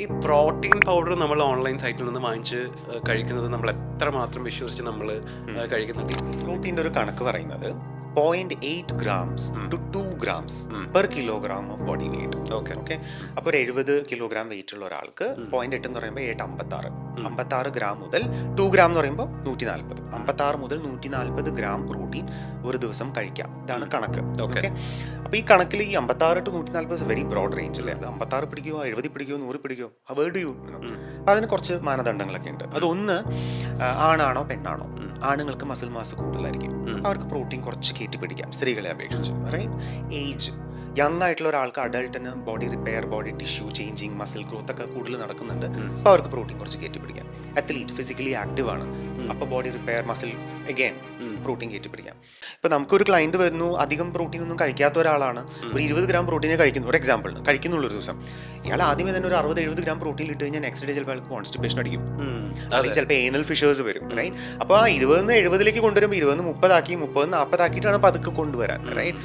ഈ protein powder നമ്മൾ online സൈറ്റിൽ നിന്ന് വാങ്ങിച്ച് കഴിക്കുന്നത് നമ്മൾ എത്രമാത്രം വിശ്വസിച്ച് നമ്മൾ കഴിക്കുന്നുണ്ട് പ്രോട്ടീന്റെ ഒരു കണക്ക് പറയുന്നത് point eight grams to two grams. Per kilogram of body weight okay okay അപ്പോൾ ഒരു എഴുപത് കിലോഗ്രാം വെയിറ്റ് ഉള്ള ഒരാൾക്ക്. പോയിന്റ് എട്ട് എന്ന് പറയുമ്പോൾ ഏട്ട് അമ്പത്താറ്. അമ്പത്താറ് ഗ്രാം മുതൽ ടു ഗ്രാം എന്ന് പറയുമ്പോൾ നൂറ്റി നാൽപ്പത് അമ്പത്താറ് മുതൽ നൂറ്റി നാൽപ്പത് ഗ്രാം പ്രോട്ടീൻ ഒരു ദിവസം കഴിക്കാം. ഇതാണ് കണക്ക്. ഓക്കെ. അപ്പൊ അപ്പോൾ ഈ കണക്കിൽ ഈ അമ്പത്താറ് ടു നൂറ്റി നാൽപ്പത് വെരി ബ്രോഡ് റേഞ്ച് അല്ലേ? അത് അമ്പത്താറ് പിടിക്കുമോ എഴുപത് പിടിക്കുമോ നൂറ് പിടിക്കുമോ അവോയ്ഡ് ചെയ്യൂ യു അപ്പോൾ അതിന് കുറച്ച് മാനദണ്ഡങ്ങളൊക്കെ ഉണ്ട്. അതൊന്ന് ആണാണോ പെണ്ണാണോ? ആണുങ്ങൾക്ക് മസിൽ മാസ് കൂടുതലായിരിക്കും. അവർക്ക് പ്രോട്ടീൻ കുറച്ച് കയറ്റി പിടിക്കാം സ്ത്രീകളെ അപേക്ഷിച്ച്. റൈറ്റ് ഏജ് യങ് ആയിട്ടുള്ള ഒരാൾക്ക് അഡൾട്ടിന് body repair body tissue changing muscle growth ഒക്കെ കൂടുതൽ നടക്കുന്നുണ്ട്. അപ്പോൾ അവർക്ക് പ്രോട്ടീൻ കുറച്ച് കയറ്റി പിടിക്കാം അത്ലീറ്റ് ഫിസിക്കലി ആക്റ്റീവ് ആണ്. അപ്പോൾ body repair muscle again protein കയറ്റി പിടിക്കാം ഇപ്പോൾ നമുക്കൊരു ക്ലയന്റ് വരുന്നു അധികം പ്രോട്ടീൻ ഒന്നും കഴിക്കാത്ത ഒരാളാണ്. ഒരു ഇരുപത് ഗ്രാം പ്രോട്ടീനെ കഴിക്കുന്നു. ഒരു എക്സാമ്പിളിന് കഴിക്കുന്നുള്ളൂ ഒരു ദിവസം. ഇയാൾ ആദ്യമേ തന്നെ ഒരു അറുപത് എഴുപത് ഗ്രാം പ്രോട്ടീൻ ഇട്ട് കഴിഞ്ഞാൽ നെക്സ്റ്റ് ഡേ ചിലപ്പോൾ അയാൾക്ക് കോൺസ്റ്റിപ്പേഷൻ അടിക്കും. അതിൽ അല്ലെങ്കിൽ ചിലപ്പോൾ ഏനൽ ഫിഷേഴ്സ് വരും. റൈറ്റ് അപ്പോൾ ആ ഇരുപത് എഴുപതിലേക്ക് കൊണ്ടുവരുമ്പോൾ ഇരുപത് മുപ്പതാക്കി മുപ്പത് നാൽപ്പതാക്കിയിട്ടാണ് പതുക്കെ കൊണ്ടുവരാൻ റൈറ്റ്